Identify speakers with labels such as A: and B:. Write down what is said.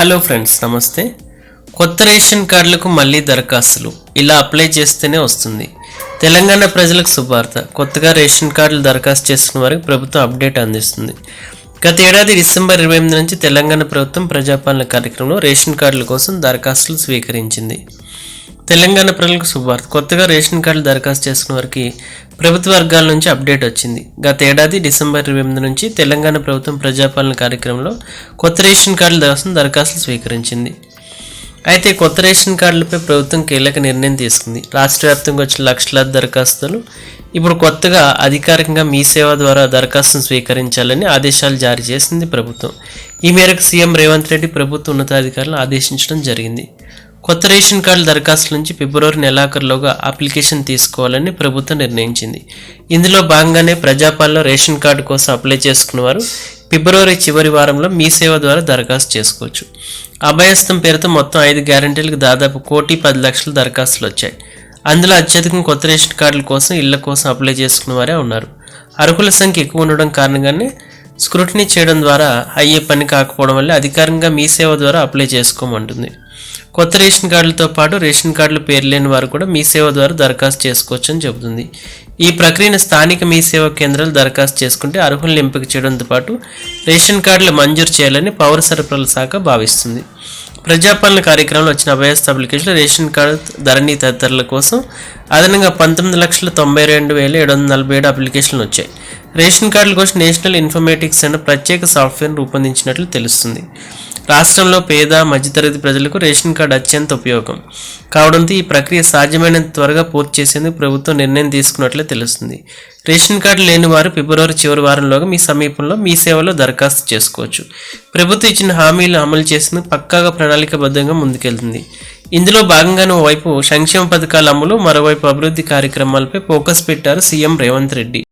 A: Hello friends నమస్తే. కొత్త ration కార్డులకు మళ్ళీ దరఖాస్తులు. ఇలా అప్లై చేస్తేనే వస్తుంది. తెలంగాణ ప్రజలకు శుభార్త. కొత్తగా రేషన్ కార్డులు దరఖాస్తు చేసుకున్న వారికి ప్రభుత్వం అప్డేట్ అందిస్తుంది. గత ఏడాది డిసెంబర్ ఇరవై ఎనిమిది నుంచి తెలంగాణ ప్రభుత్వం ప్రజాపాలన కార్యక్రమంలో రేషన్ కార్డుల కోసం దరఖాస్తులు స్వీకరించింది. తెలంగాణ ప్రజలకు శుభవార్త. కొత్తగా రేషన్ కార్డులు దరఖాస్తు చేసుకున్న వారికి ప్రభుత్వ వర్గాల నుంచి అప్డేట్ వచ్చింది. గత ఏడాది డిసెంబర్ ఇరవై ఎనిమిది నుంచి తెలంగాణ ప్రభుత్వం ప్రజాపాలన కార్యక్రమంలో కొత్త రేషన్ కార్డుల కోసం దరఖాస్తులు స్వీకరించింది. అయితే కొత్త రేషన్ కార్డులపై ప్రభుత్వం కీలక నిర్ణయం తీసుకుంది. రాష్ట్ర వ్యాప్తంగా వచ్చిన లక్షలాది దరఖాస్తులు ఇప్పుడు కొత్తగా అధికారికంగా మీ సేవ ద్వారా దరఖాస్తును స్వీకరించాలని ఆదేశాలు జారీ చేసింది ప్రభుత్వం. ఈ మేరకు సీఎం రేవంత్ రెడ్డి ప్రభుత్వ ఉన్నతాధికారులను ఆదేశించడం జరిగింది. కొత్త రేషన్ కార్డుల దరఖాస్తుల నుంచి ఫిబ్రవరి నెలాఖరులోగా అప్లికేషన్ తీసుకోవాలని ప్రభుత్వం నిర్ణయించింది. ఇందులో భాగంగానే ప్రజాపాలన రేషన్ కార్డు కోసం అప్లై చేసుకున్నవారు ఫిబ్రవరి చివరి వారంలో మీ సేవ ద్వారా దరఖాస్తు చేసుకోవచ్చు. అభయస్థం పేరుతో మొత్తం ఐదు గ్యారంటీలకు దాదాపు కోటి పది లక్షల దరఖాస్తులు వచ్చాయి. అందులో అత్యధికం కొత్త రేషన్ కార్డుల కోసం ఇళ్ళ కోసం అప్లై చేసుకున్న వారే ఉన్నారు. అర్హుల సంఖ్య ఎక్కువ ఉండడం కారణంగానే స్క్రూటినీ చేయడం ద్వారా అయ్యే పని కాకపోవడం వల్ల అధికారికంగా మీ సేవ ద్వారా అప్లై చేసుకోమంటుంది. కొత్త రేషన్ కార్డులతో పాటు రేషన్ కార్డులు పేరు లేని వారు కూడా మీ సేవ ద్వారా దరఖాస్తు చేసుకోవచ్చు అని చెబుతుంది. ఈ ప్రక్రియను స్థానిక మీ సేవా కేంద్రాలు దరఖాస్తు చేసుకుంటే అర్హులను ఎంపిక చేయడంతో పాటు రేషన్ కార్డులు మంజూరు చేయాలని పౌర సరఫరాల శాఖ భావిస్తుంది. ప్రజాపాలన కార్యక్రమంలో వచ్చిన అభయస్థ అప్లికేషన్లు రేషన్ కార్డు ధరణి తదితరుల కోసం అదనంగా పంతొమ్మిది లక్షల తొంభై రెండు వేల ఏడు వందల నలభై ఏడు అప్లికేషన్లు వచ్చాయి. రేషన్ కార్డుల కోసం నేషనల్ ఇన్ఫర్మేటిక్స్ అనే ప్రత్యేక సాఫ్ట్వేర్ను రూపొందించినట్లు తెలుస్తుంది. రాష్ట్రంలో పేద మధ్యతరగతి ప్రజలకు రేషన్ కార్డు అత్యంత ఉపయోగం. కావడంతో ఈ ప్రక్రియ సాధ్యమైనంత త్వరగా పూర్తి చేసేందుకు ప్రభుత్వం నిర్ణయం తీసుకున్నట్లే తెలుస్తుంది. రేషన్ కార్డు లేని వారు ఫిబ్రవరి చివరి వారంలోగా మీ సమీపంలో మీ సేవలో దరఖాస్తు చేసుకోవచ్చు. ప్రభుత్వం ఇచ్చిన హామీలు అమలు చేసేందుకు పక్కాగా ప్రణాళికబద్ధంగా ముందుకెళ్తుంది. ఇందులో భాగంగానే ఓవైపు సంక్షేమ పథకాల అమలు మరోవైపు అభివృద్ధి కార్యక్రమాలపై ఫోకస్ పెట్టారు సీఎం రేవంత్ రెడ్డి.